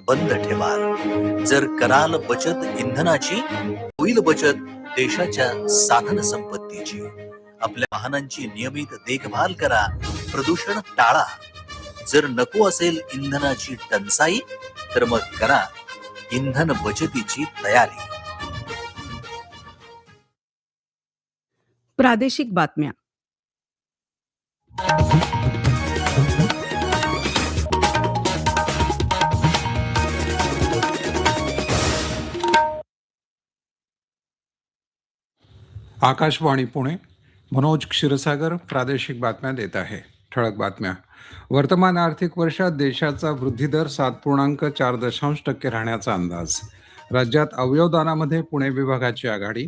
बंद ठेवाल. जर कराल बचत इंधनाची होईल बचत देशाच्या साधन संपत्तीची. आपल्या वाहनांची नियमित देखभाल करा प्रदूषण टाळा. जर नको असेल इंधनाची टंचाई तर मग करा इंधन बचतीची तयारी. प्रादेशिक बातम्या. आकाशवाणी पुणे मनोज क्षीरसागर प्रादेशिक बातम्या देत आहे. ठळक बातम्या. वर्तमान आर्थिक वर्षात देशाचा वृद्धिदर सात पूर्णांक चार दशांश टक्के राहण्याचा अंदाज. राज्यात अवयवदानामध्ये पुणे विभागाची आघाडी.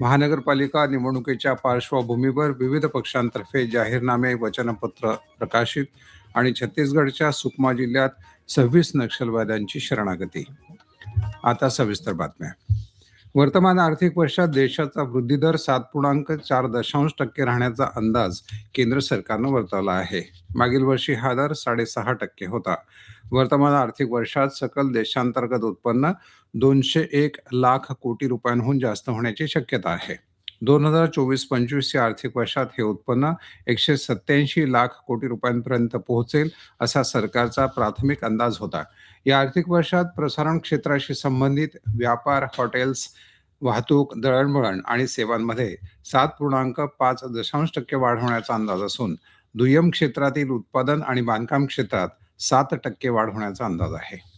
महानगरपालिका निवडणुकीच्या पार्श्वभूमीवर विविध पक्षांतर्फे जाहीरनामे वचनपत्र प्रकाशित आणि छत्तीसगडच्या सुकमा जिल्ह्यात सव्वीस नक्षलवाद्यांची शरणागती. आता सविस्तर बातम्या. वर्तमान आर्थिक वर्षात देशाचा वृद्धिदर सात पूर्णांक चार दशांश टक्के राहण्याचा अंदाज केंद्र सरकारनं वर्तवला आहे. मागील वर्षी हा दर साडेसहा टक्के होता. वर्तमान आर्थिक वर्षात सकल देशांतर्गत उत्पन्न दोनशे एक लाख कोटी रुपयांहून जास्त होण्याची शक्यता आहे. दोन हजार चोवीस पंचवीस या आर्थिक वर्षात हे उत्पन्न एकशे सत्याऐंशी लाख कोटी रुपयांपर्यंत पोहोचेल असा सरकारचा प्राथमिक अंदाज होता. या आर्थिक वर्षात प्रसारण क्षेत्राशी संबंधित व्यापार हॉटेल्स वाहतूक दळणवळण आणि सेवांमध्ये सात पूर्णांक पाच दशांश टक्के वाढ होण्याचा अंदाज असून दुय्यम क्षेत्रातील उत्पादन आणि बांधकाम क्षेत्रात सात टक्के वाढ होण्याचा अंदाज आहे.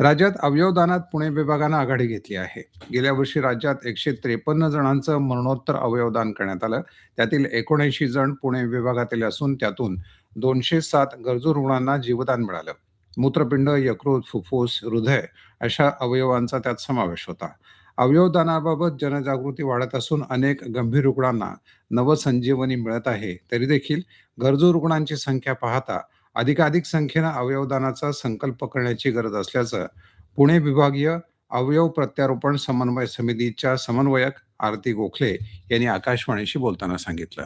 राज्यात अवयवदानात पुणे विभागानं आघाडी घेतली आहे. गेल्या वर्षी राज्यात एकशे त्रेपन्न जणांचं मरणोत्तर अवयवदान करण्यात आलं. त्यातील एकोणऐंशी जण पुणे विभागातील असून त्यातून दोनशे सात गरजू रुग्णांना जीवदान मिळालं. मूत्रपिंड यकृत फुफ्फुस हृदय अशा अवयवांचा त्यात समावेश होता. अवयवदानाबाबत जनजागृती वाढत असून अनेक गंभीर रुग्णांना नवसंजीवनी मिळत आहे. तरी देखील गरजू रुग्णांची संख्या पाहता अधिकाधिक संख्येनं अवयवदानाचा संकल्प करण्याची गरज असल्याचं पुणे विभागीय अवयव प्रत्यारोपण समन्वय समितीच्या समन्वयक आरती गोखले यांनी आकाशवाणीशी बोलताना सांगितलं.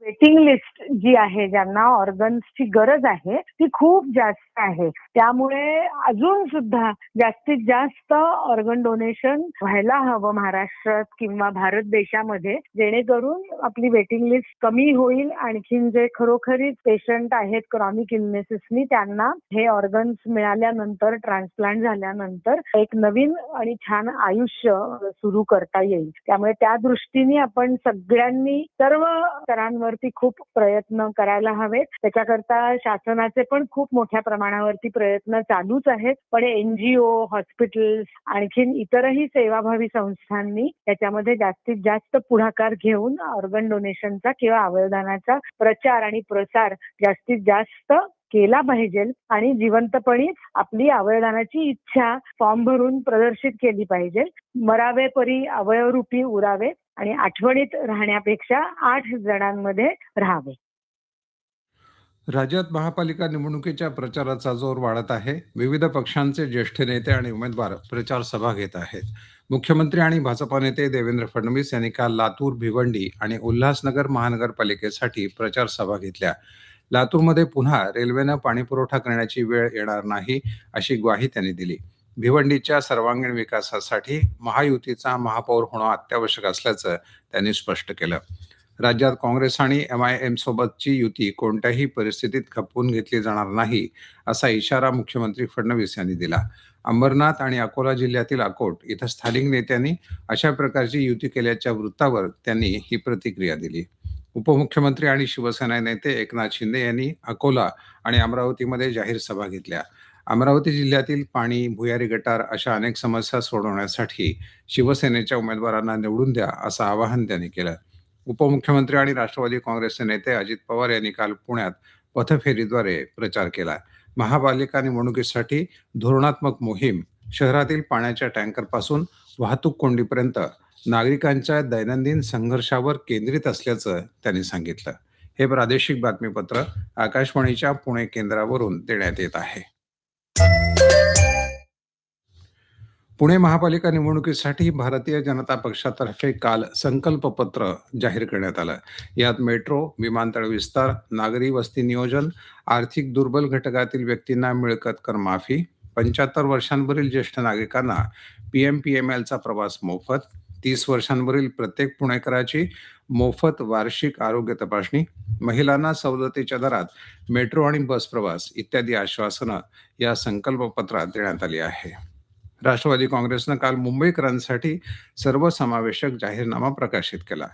वेटिंग लिस्ट जी आहे ज्यांना ऑर्गन्सची गरज आहे ती खूप जास्त आहे. त्यामुळे अजून सुद्धा जास्तीत जास्त ऑर्गन डोनेशन व्हायला हवं महाराष्ट्रात किंवा भारत देशामध्ये जेणेकरून आपली वेटिंग लिस्ट कमी होईल. आणखीन जे खरोखरीच पेशंट आहेत क्रॉनिक इलनेसेसनी त्यांना हे ऑर्गन्स मिळाल्यानंतर ट्रान्सप्लांट झाल्यानंतर एक नवीन आणि छान आयुष्य सुरू करता येईल. त्यामुळे त्या दृष्टीने आपण सगळ्यांनी सर्व स्तरांवरती खूप प्रयत्न करायला हवेत. त्याच्याकरता शासनाचे पण खूप मोठ्या प्रमाणावरती प्रयत्न चालूच आहेत. पण एनजीओ हॉस्पिटल आणखीन इतरही सेवाभावी संस्थांनी त्याच्यामध्ये जास्तीत जास्त पुढाकार घेऊन ऑर्गन डोनेशनचा किंवा अवयवदानाचा प्रचार आणि प्रसार जास्तीत जास्त केला पाहिजे आणि जिवंतपणी आपली अवयवदानाची इच्छा फॉर्म भरून प्रदर्शित केली पाहिजे. मरावे परी अवयवरूपी उरावे आणि आठवणीत राहण्यापेक्षा आठ जणांमध्ये राहावे. राज्यात महापालिका निवडणुकीच्या प्रचाराचा जोर वाढत आहे. विविध पक्षांचे ज्येष्ठ नेते आणि उमेदवार प्रचार सभा घेत आहेत. मुख्यमंत्री आणि भाजपा नेते देवेंद्र फडणवीस यांनी काल लातूर भिवंडी आणि उल्हासनगर महानगरपालिकेसाठी प्रचार सभा घेतल्या. लातूरमध्ये पुन्हा रेल्वेनं पाणीपुरवठा करण्याची वेळ येणार नाही अशी ग्वाही त्यांनी दिली. भिवंडीच्या सर्वांगीण विकासासाठी महायुतीचा महापौर होणं अत्यावश्यक असल्याचं त्यांनी स्पष्ट केलं. राज्यात काँग्रेस आणि एम आय एम सोबतची युती कोणत्याही परिस्थितीत खपवून घेतली जाणार नाही असा इशारा मुख्यमंत्री फडणवीस यांनी दिला. अंबरनाथ आणि अकोला जिल्ह्यातील अकोट इथं स्थानिक नेत्यांनी अशा प्रकारची युती केल्याच्या वृत्तावर त्यांनी ही प्रतिक्रिया दिली. उपमुख्यमंत्री आणि शिवसेना नेते एकनाथ शिंदे यांनी अकोला आणि अमरावतीमध्ये जाहीर सभा घेतल्या. अमरावती जिल्ह्यातील पाणी भुयारी गटार अशा अनेक समस्या सोडवण्यासाठी शिवसेनेच्या उमेदवारांना निवडून द्या असं आवाहन त्यांनी केलं. उपमुख्यमंत्री आणि राष्ट्रवादी काँग्रेसचे नेते अजित पवार यांनी काल पुण्यात पथफेरीद्वारे प्रचार केला. महापालिका निवडणुकीसाठी धोरणात्मक मोहीम शहरातील पाण्याच्या टँकरपासून वाहतूक कोंडीपर्यंत नागरिकांच्या दैनंदिन संघर्षावर केंद्रित असल्याचं त्यांनी सांगितलं. हे प्रादेशिक बातमीपत्र आकाशवाणीच्या पुणे केंद्रावरून देण्यात येत आहे. पुणे महापालिका निवडणुकीसाठी भारतीय जनता पक्षातर्फे काल संकल्प पत्र जाहीर करण्यात आलं. यात मेट्रो विमानतळ विस्तार नागरी वस्ती नियोजन आर्थिक दुर्बल घटकातील व्यक्तींना मिळकत कर माफी पंच्याहत्तर वर्षांवरील ज्येष्ठ नागरिकांना पी एम पी एम एलचा प्रवास मोफत तीस वर्षांवरील प्रत्येक पुणेकराची मोफत वार्षिक आरोग्य तपासणी महिलांना सवलतीच्या दरात मेट्रो आणि बस प्रवास इत्यादी आश्वासनं या संकल्पपत्रात देण्यात आली आहे. राष्ट्रवादी काँग्रेसनं काल मुंबईकरांसाठी सर्वसमावेशक जाहीरनामा प्रकाशित केला.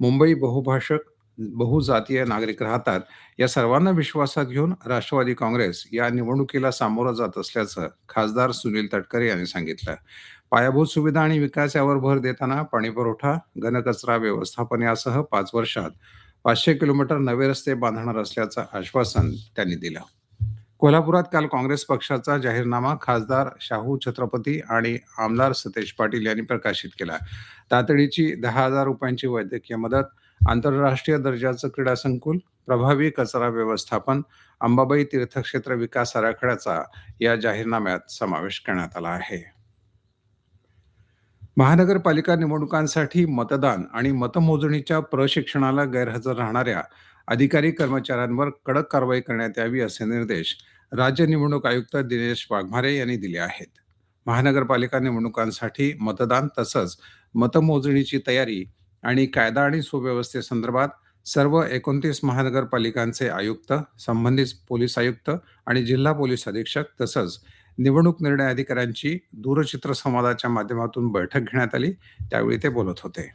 मुंबई बहुभाषक बहुजातीय नागरिक राहतात या सर्वांना विश्वासात घेऊन राष्ट्रवादी काँग्रेस या निवडणुकीला सामोरं जात असल्याचं खासदार सुनील तटकरे यांनी सांगितलं. पायाभूत सुविधा आणि विकास यावर भर देताना पाणीपुरवठा घनकचरा व्यवस्थापन यासह पाच वर्षात पाचशे किलोमीटर नवे रस्ते बांधणार असल्याचं आश्वासन त्यांनी दिलं. कोल्हापुरात काल काँग्रेस पक्षाचा जाहीरनामा खासदार शाहू छत्रपती आणि आमदार सतेज पाटील यांनी प्रकाशित केला. तातडीची दहा हजार रुपयांची वैद्यकीय मदत आंतरराष्ट्रीय दर्जाचं क्रीडा संकुल प्रभावी कचरा व्यवस्थापन अंबाबाई तीर्थक्षेत्र विकास आराखड्याचा या जाहीरनाम्यात समावेश करण्यात आला आहे. महानगरपालिका निवडणुकांसाठी मतदान आणि मतमोजणीच्या प्रशिक्षणाला गैरहजर राहणाऱ्या अधिकारी कर्मचाऱ्यांवर कडक कारवाई करण्यात यावी असे निर्देश राज्य निवडणूक आयुक्त दिनेश वाघमारे यांनी दिले आहेत. महानगरपालिका निवडणुकांसाठी मतदान तसंच मतमोजणीची तयारी आणि कायदा आणि सुव्यवस्थेसंदर्भात सर्व एकोणतीस महानगरपालिकांचे आयुक्त संबंधित पोलीस आयुक्त आणि जिल्हा पोलीस अधीक्षक तसंच निवडणूक निर्णय अधिकाऱ्यांची दूरचित्र संवादाच्या माध्यमातून बैठक घेण्यात आली त्यावेळी ते बोलत होते.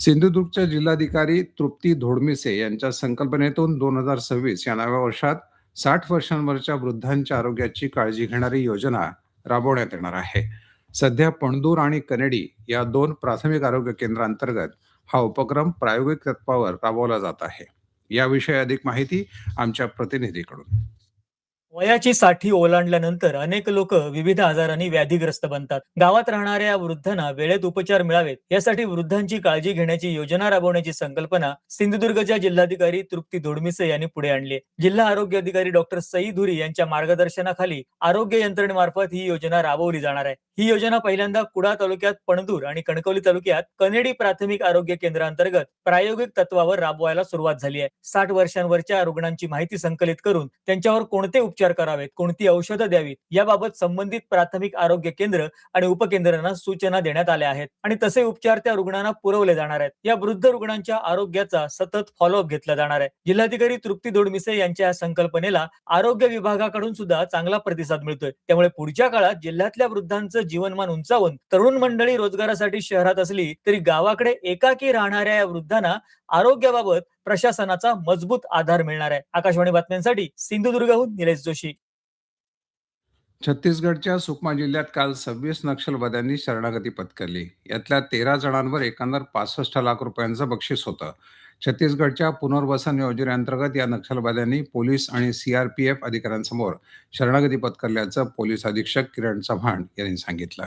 सिंधुदुर्गच्या जिल्हाधिकारी तृप्ती धोडमिसे यांच्या संकल्पनेतून दोन हजार सव्वीस या नव्या वर्षात साठ वर्षांवरच्या वृद्धांच्या आरोग्याची काळजी घेणारी योजना राबवण्यात येणार आहे. सध्या पणदूर आणि कनेडी या दोन प्राथमिक आरोग्य केंद्रांतर्गत हा उपक्रम प्रायोगिक तत्वावर राबवला जात आहे. याविषयी अधिक माहिती आमच्या प्रतिनिधीकडून. वयाची साठी ओलांडल्यानंतर अनेक लोक विविध आजारांनी व्याधीग्रस्त बनतात. गावात राहणाऱ्या वृद्धांना वेळेत उपचार मिळावेत यासाठी वृद्धांची काळजी घेण्याची योजना राबवण्याची संकल्पना सिंधुदुर्गच्या जिल्हाधिकारी तृप्ती धोडमिसे यांनी पुढे आणली जिल्हा आरोग्य अधिकारी डॉक्टर सई धुरी यांच्या मार्गदर्शनाखाली आरोग्य यंत्रणेमार्फत ही योजना राबवली जाणार आहे. ही योजना पहिल्यांदा कुडा तालुक्यात पणदूर आणि कणकवली तालुक्यात कनेडी प्राथमिक आरोग्य केंद्रांतर्गत प्रायोगिक तत्वावर राबवायला सुरुवात झाली आहे. साठ वर्षांवरच्या रुग्णांची माहिती संकलित करून त्यांच्यावर कोणते उपचार करावेत कोणती औषधं द्यावीत याबाबत संबंधित प्राथमिक आरोग्य केंद्र आणि उपकेंद्रांना सूचना देण्यात आल्या आहेत आणि तसे उपचार त्या रुग्णांना पुरवले जाणार आहेत. या वृद्ध रुग्णांच्या आरोग्याचा सतत फॉलोअप घेतला जाणार आहे. जिल्हाधिकारी तृप्ती दोडमिसे यांच्या या संकल्पनेला आरोग्य विभागाकडून सुद्धा चांगला प्रतिसाद मिळतोय. त्यामुळे पुढच्या काळात जिल्ह्यातल्या वृद्धांचं जीवनमान उंचावून तरुण मंडळी रोजगारासाठी शहरात असली तरी गावाकडे एकाकी राहणाऱ्या या वृद्धांना आरोग्याबाबत प्रशासनाचा मजबूत आधार मिळणार आहे. आकाशवाणी बातम्यांसाठी सिंधुदुर्गहून निलेश जोशी. छत्तीसगडच्या सुकमा जिल्ह्यात काल सव्वीस नक्षलवाद्यांनी शरणागती पत्करली. यातल्या तेरा जणांवर एकंदर पासष्ट लाख रुपयांचं बक्षीस होतं. छत्तीसगडच्या पुनर्वसन योजनेअंतर्गत या नक्षलवाद्यांनी पोलीस आणि सीआरपीएफ अधिकाऱ्यांसमोर शरणागती पत्करल्याचं पोलीस अधीक्षक किरण चव्हाण यांनी सांगितलं.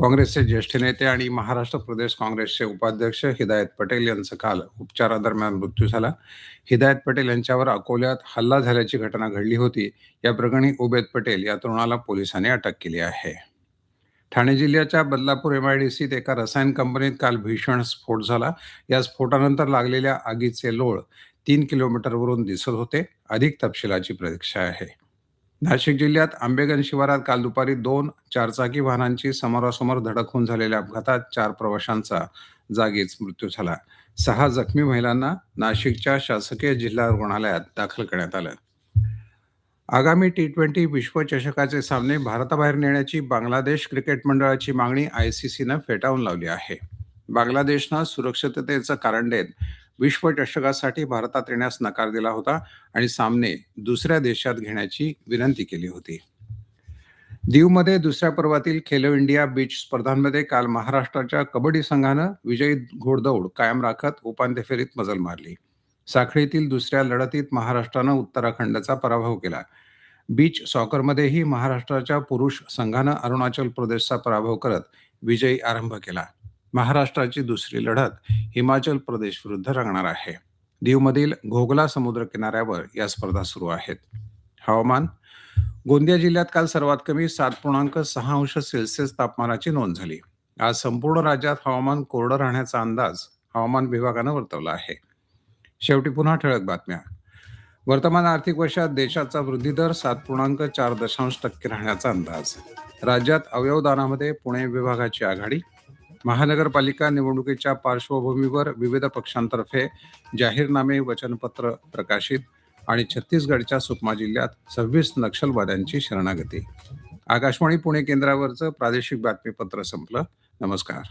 काँग्रेसचे ज्येष्ठ नेते आणि महाराष्ट्र प्रदेश काँग्रेसचे उपाध्यक्ष हिदायत पटेल यांचं काल उपचारादरम्यान मृत्यू झाला. हिदायत पटेल यांच्यावर अकोल्यात हल्ला झाल्याची घटना घडली होती. या प्रकरणी उबेद पटेल या तरुणाला पोलिसांनी अटक केली आहे. ठाणे जिल्ह्याच्या बदलापूर एम आय डी सीत एका रसायन कंपनीत काल भीषण स्फोट झाला. या स्फोटानंतर लागलेल्या आगीचे लोळ तीन किलोमीटरवरून दिसत होते. अधिक तपशिलाची प्रतीक्षा आहे. नाशिक जिल्ह्यात आंबेगन शिवारात काल दुपारी दोन चारचाकी वाहनांची समोरासमोर धडक होऊन झालेल्या अपघातात चार प्रवाशांचा जागीच मृत्यू झाला. सहा जखमी महिलांना नाशिकच्या शासकीय जिल्हा रुग्णालयात दाखल करण्यात आलं. आगामी टी ट्वेंटी विश्वचषकाचे सामने भारताबाहेर नेण्याची बांगलादेश क्रिकेट मंडळाची मागणी आय सी सीनं फेटाळून लावली आहे. बांगलादेशनं सुरक्षिततेचं कारण देत विश्वचषकासाठी भारतात येण्यास नकार दिला होता आणि सामने दुसऱ्या देशात घेण्याची विनंती केली होती. दीवमध्ये दुसऱ्या पर्वातील खेलो इंडिया बीच स्पर्धांमध्ये काल महाराष्ट्राच्या कबड्डी संघानं विजयी घोडदौड कायम राखत उपांत्य फेरीत मजल मारली. साखळीतील दुसऱ्या लढतीत महाराष्ट्रानं उत्तराखंडचा पराभव केला. बीच सॉकरमध्येही महाराष्ट्राच्या पुरुष संघानं अरुणाचल प्रदेशचा पराभव करत विजयी आरंभ केला. महाराष्ट्राची दुसरी लढत हिमाचल प्रदेश विरुद्ध रंगणार आहे. दीवमधील घोगला समुद्र किनाऱ्यावर या स्पर्धा सुरू आहेत. हवामान गोंदिया जिल्ह्यात काल सर्वात कमी सात पूर्णांक सहा अंश सेल्सिअस तापमानाची नोंद झाली. आज संपूर्ण राज्यात हवामान कोरडं राहण्याचा अंदाज हवामान विभागानं वर्तवला आहे. शेवटी पुन्हा ठळक बातम्या. वर्तमान आर्थिक वर्षात देशाचा वृद्धी दर सात पूर्णांक चार दशांश टक्के राहण्याचा अंदाज. राज्यात अवयवदानामध्ये पुणे विभागाची आघाडी. महानगरपालिका निवडणुकीच्या पार्श्वभूमीवर विविध पक्षांतर्फे जाहीरनामे वचनपत्र प्रकाशित आणि छत्तीसगडच्या सुकमा जिल्ह्यात सव्वीस नक्षलवाद्यांची शरणागती. आकाशवाणी पुणे केंद्रावरचं प्रादेशिक बातमीपत्र संपलं. नमस्कार.